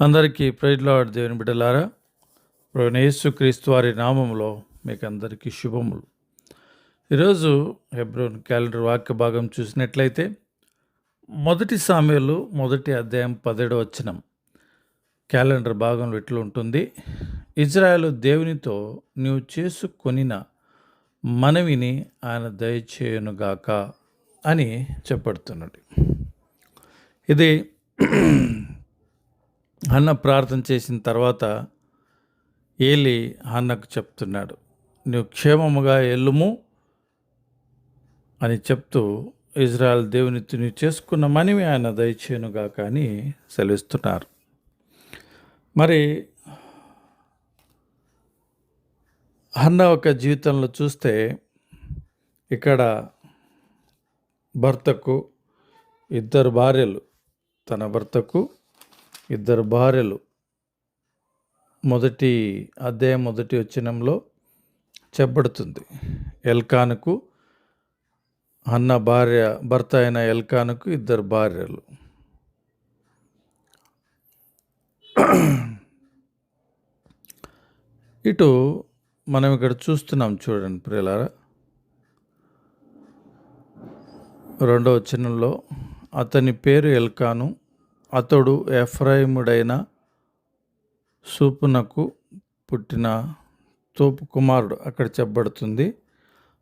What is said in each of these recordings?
అందరికీ ప్రైజ్లాడ్ దేవుని బిడ్డలారా యేసు క్రీస్తు వారి నామంలో మీకు అందరికీ శుభములు. ఈరోజు హెబ్రోన్ క్యాలెండర్ వాక్య భాగం చూసినట్లయితే మొదటి సామెలు మొదటి అధ్యాయం పదిహేడు వచనం క్యాలెండర్ భాగంలో ఇట్లా ఉంటుంది? ఇజ్రాయెల్ దేవునితో నీవు చేసుకొనిన మనవిని ఆయన దయచేయునుగాక అని చెప్పడుతున్నాడు ఇది అన్న ప్రార్థన చేసిన తర్వాత ఏలి అన్నకు చెప్తున్నాడు నువ్వు క్షేమముగా ఎల్లుము అని చెప్తూ ఇజ్రాయల్ దేవునితో నువ్వు చేసుకున్న మనవి ఆయన దయచేనుగా కానీ సెలవిస్తున్నారు. మరి అన్న ఒక జీవితంలో చూస్తే ఇక్కడ భర్తకు ఇద్దరు భార్యలు తన భర్తకు ఇద్దరు భార్యలు. మొదటి అధ్యాయం మొదటి వచ్చినంలో చెప్పబడుతుంది. ఎల్కానుకు అన్న భార్య భర్త అయిన ఎల్కానుకు ఇద్దరు భార్యలు. ఇటు మనం ఇక్కడ చూస్తున్నాం చూడండి ప్రియులారా. రెండవ చిన్నంలో అతని పేరు ఎల్కాను అతడు ఎఫ్రాయిముడైన సూపునకు పుట్టిన తోపు కుమారుడు. అక్కడ చెప్పబడుతుంది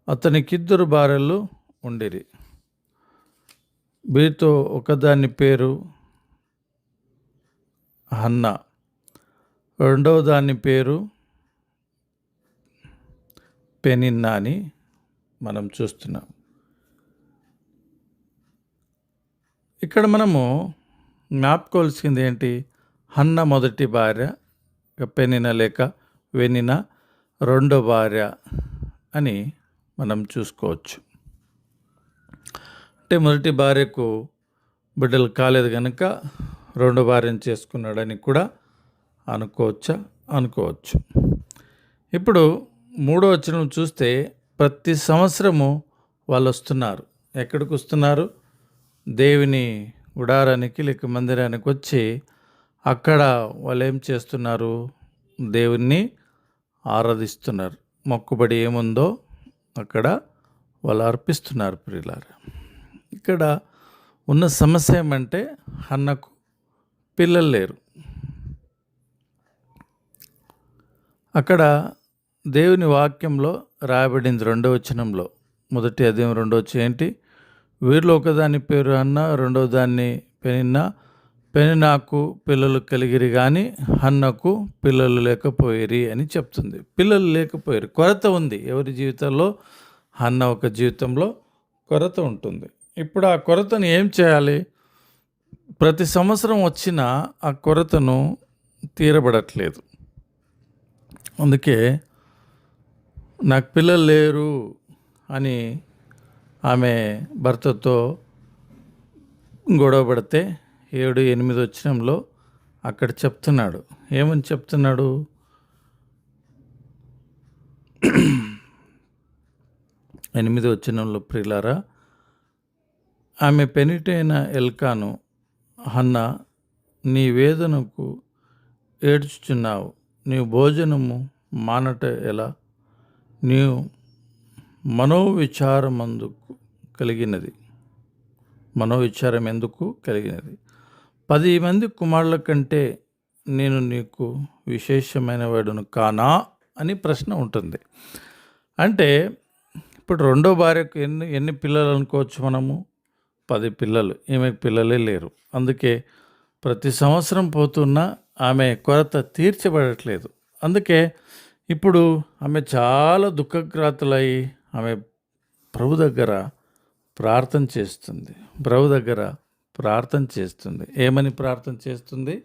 అతనికి ఇద్దరు భార్యలు ఉండిరి. వీరితో ఒకదాని పేరు హన్న రెండవ దాని పేరు పెనిన్నా అని మనం చూస్తున్నాం. ఇక్కడ మనము జ్ఞాపకోవాల్సింది ఏంటి హన్న మొదటి భార్య పెనిన లేక వెనిన రెండో భార్య అని మనం చూసుకోవచ్చు. అంటే మొదటి భార్యకు బిడ్డలు కాలేదు కనుక రెండో భార్యను చేసుకున్నాడని కూడా అనుకోవచ్చా? అనుకోవచ్చు. ఇప్పుడు మూడో వచనం చూస్తే ప్రతి సంవత్సరము వాళ్ళు వస్తున్నారు. ఎక్కడికి వస్తున్నారు? దేవుని గుడారానికి లేక మందిరానికి వచ్చి అక్కడ వాళ్ళు ఏం చేస్తున్నారు? దేవుణ్ణి ఆరాధిస్తున్నారు. మొక్కుబడి ఏముందో అక్కడ వాళ్ళు అర్పిస్తున్నారు ప్రియులారు. ఇక్కడ ఉన్న సమస్య ఏమంటే అన్నకు పిల్లలు లేరు. అక్కడ దేవుని వాక్యంలో రాయబడింది రెండో వచనంలో. మొదటి అధ్యాయం రెండో వచ్చి ఏంటి? వీరిలో ఒకదాని పేరు అన్న రెండో దాన్ని పెనిన్న. పెనినాకు పిల్లలు కలిగిరి కానీ అన్నకు పిల్లలు లేకపోయిరి అని చెప్తుంది. పిల్లలు లేకపోయారు. కొరత ఉంది ఎవరి జీవితంలో? అన్న ఒక జీవితంలో కొరత ఉంటుంది. ఇప్పుడు ఆ కొరతను ఏం చేయాలి? ప్రతి సంవత్సరం వచ్చిన ఆ కొరతను తీరబడట్లేదు. అందుకే నాకు పిల్లలు లేరు అని ఆమె భర్తతో గొడవ పడితే ఏడు ఎనిమిది వచ్చినంలో అక్కడ చెప్తున్నాడు. ఏమని చెప్తున్నాడు? ఎనిమిది వచ్చినంలో ప్రిలారా ఆమె పెనిటైన ఎల్కాను హన్న నీ వేదనకు ఏడ్చుచున్నావు. నీ భోజనము మానట ఎలా? నీవు మనోవిచారమందుకు కలిగినది. మనోవిచారం ఎందుకు కలిగినది. పది మంది కుమారుల కంటే నేను నీకు విశేషమైన వాడును కానా అని ప్రశ్న ఉంటుంది. అంటే ఇప్పుడు రెండో భార్యకు ఎన్ని ఎన్ని పిల్లలు అనుకోవచ్చు మనము? పది పిల్లలు. ఈమెకు పిల్లలే లేరు. అందుకే ప్రతి సంవత్సరం పోతున్నా ఆమె కొరత తీర్చబడట్లేదు. అందుకే ఇప్పుడు ఆమె చాలా దుఃఖగ్రాతులై ఆమె ప్రభు దగ్గర ప్రార్థన చేస్తుంది. ప్రభు దగ్గర ప్రార్థన చేస్తుంది. ఏమని ప్రార్థన చేస్తుంది?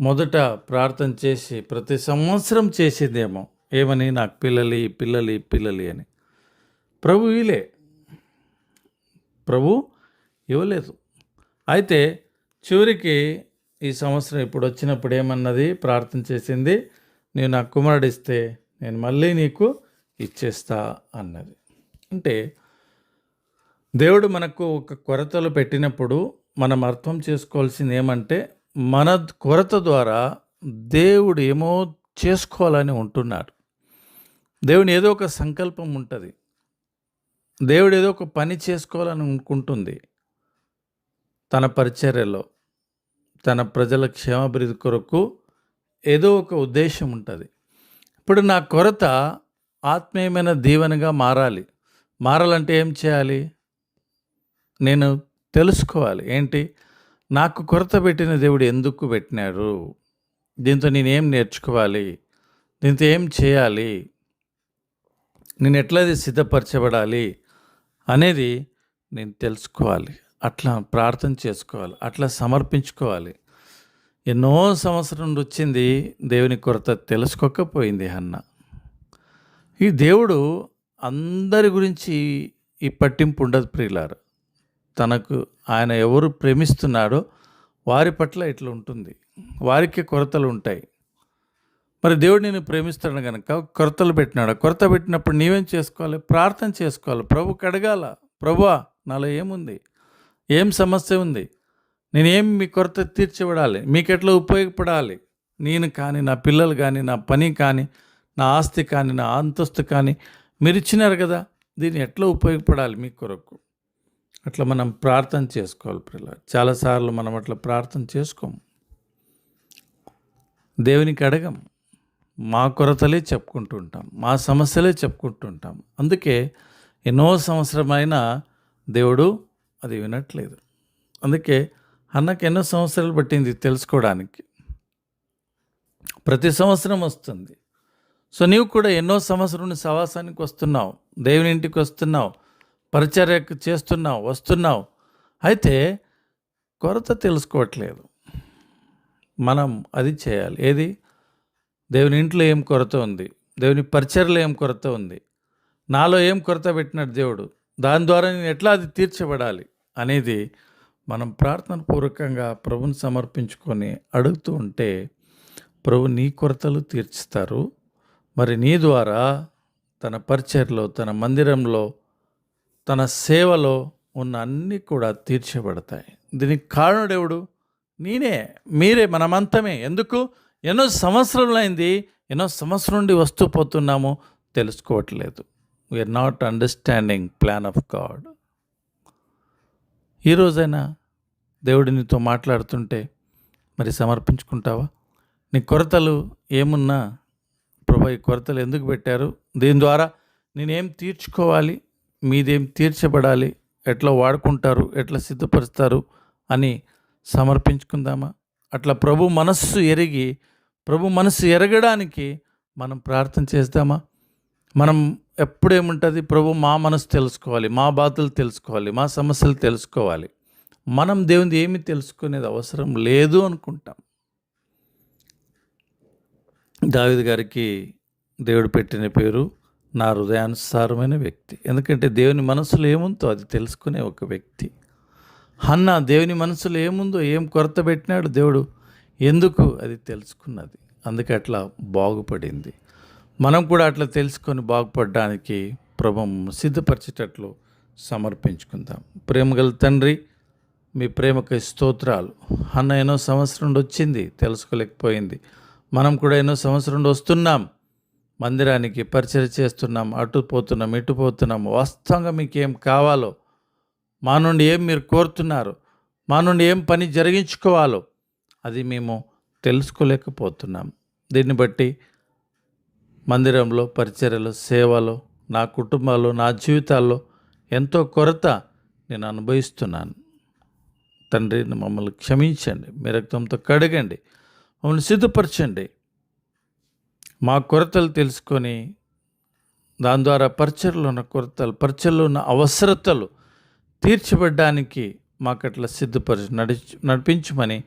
మొదట ప్రార్థన చేసి ప్రతి సంవత్సరం చేసేదేమో. ఏమని? నాకు పిల్లలి పిల్లలి పిల్లలి అని. ప్రభు ఇలే ప్రభు ఇవ్వలేదు. అయితే చివరికి ఈ సంవత్సరం ఇప్పుడు వచ్చినప్పుడు ఏమన్నది? ప్రార్థన చేసింది. నేను నాకు కుమారుడిస్తే నేను మళ్ళీ నీకు ఇచ్చేస్తా అన్నది. అంటే దేవుడు మనకు ఒక కొరతలు పెట్టినప్పుడు మనం అర్థం చేసుకోవాల్సింది ఏమంటే మన కొరత ద్వారా దేవుడు ఏమో చేసుకోవాలని ఉంటున్నాడు. దేవుని ఏదో ఒక సంకల్పం ఉంటుంది. దేవుడు ఏదో ఒక పని చేసుకోవాలని అనుకుంటుంది. తన పరిచర్యలో తన ప్రజల క్షేమాభివృద్ధి కొరకు ఏదో ఒక ఉద్దేశం ఉంటుంది. ఇప్పుడు నా కొరత ఆత్మీయమైన దీవెనగా మారాలి. మారాలంటే ఏం చేయాలి? నేను తెలుసుకోవాలి. ఏంటి? నాకు కొరత పెట్టిన దేవుడు ఎందుకు పెట్టినారు? దీంతో నేనేం నేర్చుకోవాలి? దీంతో ఏం చేయాలి? నేను ఎట్లాది సిద్ధపరచబడాలి అనేది నేను తెలుసుకోవాలి. అట్లా ప్రార్థన చేసుకోవాలి. అట్లా సమర్పించుకోవాలి. ఎన్నో సంవత్సరం నుండి వచ్చింది దేవుని కొరత తెలుసుకోకపోయింది అన్న. ఈ దేవుడు అందరి గురించి ఈ పట్టింపు ఉండదు ప్రియులారు. తనకు ఆయన ఎవరు ప్రేమిస్తున్నాడో వారి పట్ల ఇట్లా ఉంటుంది. వారికి కొరతలు ఉంటాయి. మరి దేవుడు నేను ప్రేమిస్తాడు కనుక కొరతలు పెట్టినాడు? కొరత పెట్టినప్పుడు నీవేం చేసుకోవాలి? ప్రార్థన చేసుకోవాలి. ప్రభు కడగాల ప్రభువా నాలో ఏముంది? ఏం సమస్య ఉంది? నేనేం మీ కొరత తీర్చిబడాలి మీకు ఎట్లా ఉపయోగపడాలి? నేను కానీ నా పిల్లలు కానీ నా పని కానీ నా ఆస్తి కానీ నా అంతస్తు కానీ మీరు ఇచ్చినారు కదా దీన్ని ఎట్లా ఉపయోగపడాలి మీ కొరకు? అట్లా మనం ప్రార్థన చేసుకోవాలి పిల్ల చాలాసార్లు మనం అట్లా ప్రార్థన చేసుకోము. దేవునికి అడగం. మా కొరతలే చెప్పుకుంటూ ఉంటాం. మా సమస్యలే చెప్పుకుంటూ ఉంటాం. అందుకే ఎన్నో సంవత్సరమైన దేవుడు అది వినట్లేదు. అందుకే అన్నకు ఎన్నో సంవత్సరాలు పట్టింది తెలుసుకోవడానికి. ప్రతి సంవత్సరం వస్తుంది. సో నీవు కూడా ఎన్నో సంవత్సరం సవాసానికి వస్తున్నావు దేవుని ఇంటికి వస్తున్నావు పరిచర్య చేస్తున్నావు వస్తున్నావు. అయితే కొరత తెలుసుకోవట్లేదు. మనం అది చేయాలి. ఏది? దేవుని ఇంట్లో ఏం కొరత ఉంది? దేవుని పరిచర్లో ఏం కొరత ఉంది? నాలో ఏం కొరత పెట్టినాడు దేవుడు? దాని ద్వారా నేను ఎట్లా అది తీర్చబడాలి అనేది మనం ప్రార్థన పూర్వకంగా ప్రభుని సమర్పించుకొని అడుగుతూ ఉంటే ప్రభు నీ కొరతలు తీర్చుతారు. మరి నీ ద్వారా తన పరిచర్లో తన మందిరంలో తన సేవలో ఉన్న అన్నీ కూడా తీర్చబడతాయి దీనికి కారణుడెవడు నేనే మీరే మనమంతమే. ఎందుకు? ఎన్నో సంవత్సరాలైంది ఎన్నో సంవత్సరం నుండి వస్తూ పోతున్నాము తెలుసుకోవట్లేదు. We are not understanding plan of God ఈ రోజైనా దేవుడు నీతో మాట్లాడుతుంటే మరి సమర్పించుకుంటావా? నీ కొరతలు ఏమున్నా ప్రభా ఈ కొరతలు ఎందుకు పెట్టారు? దీని ద్వారా నేనేం తీర్చుకోవాలి? మీదేం తీర్చబడాలి? ఎట్లా వాడుకుంటారు? ఎట్లా సిద్ధపరుస్తారు? అని సమర్పించుకుందామా? అట్లా ప్రభు మనస్సు ఎరిగి ప్రభు మనస్సు ఎరగడానికి మనం ప్రార్థన చేద్దామా? మనం ఎప్పుడేముంటుంది? ప్రభు మా మనసు తెలుసుకోవాలి మా బాధలు తెలుసుకోవాలి మా సమస్యలు తెలుసుకోవాలి. మనం దేవుని ఏమి తెలుసుకునేది అవసరం లేదు అనుకుంటాం. దావిద్ గారికి దేవుడు పెట్టిన పేరు నా హృదయానుసారమైన వ్యక్తి. ఎందుకంటే దేవుని మనసులో ఏముందో అది తెలుసుకునే ఒక వ్యక్తి. హన్న దేవుని మనసులో ఏముందో ఏం కొరత పెట్టినాడు దేవుడు ఎందుకు అది తెలుసుకున్నది? అందుకే అట్లా బాగుపడింది. మనం కూడా అట్లా తెలుసుకొని బాగుపడడానికి ప్రభం సిద్ధపరిచేటట్లు సమర్పించుకుందాం. ప్రేమగల తండ్రి మీ ప్రేమకు స్తోత్రాలు. అన్న ఎన్నో సంవత్సరం నుండి వచ్చింది తెలుసుకోలేకపోయింది. మనం కూడా ఎన్నో సంవత్సరం వస్తున్నాం. మందిరానికి పరిచయం చేస్తున్నాం. అటు పోతున్నాం ఇటు పోతున్నాం. వాస్తవంగా మీకు ఏం కావాలో మా నుండి ఏం మీరు కోరుతున్నారు మా నుండి ఏం పని జరిగించుకోవాలో అది మేము తెలుసుకోలేకపోతున్నాం. దీన్ని బట్టి మందిరంలో పరిచర్యలు సేవలో నా కుటుంబాల్లో నా జీవితాల్లో ఎంతో కొరత నేను అనుభవిస్తున్నాను. తండ్రి మమ్మల్ని క్షమించండి. మీ రక్తంతో కడగండి. మమ్మల్ని సిద్ధపరచండి. మా కొరతలు తెలుసుకొని దాని ద్వారా పరిచయలో ఉన్న కొరతలు పరిచయలో ఉన్న అవసరతలు తీర్చబడ్డానికి మాకట్లా సిద్ధపరిచి నడి నడిపించమని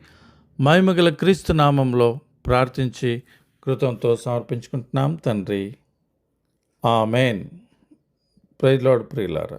మహిమగల క్రీస్తు నామంలో ప్రార్థించి కృతంతో సమర్పించుకుంటున్నాం తండ్రి. ఆమెన్. ప్రైలాడ్ ప్రియులారా.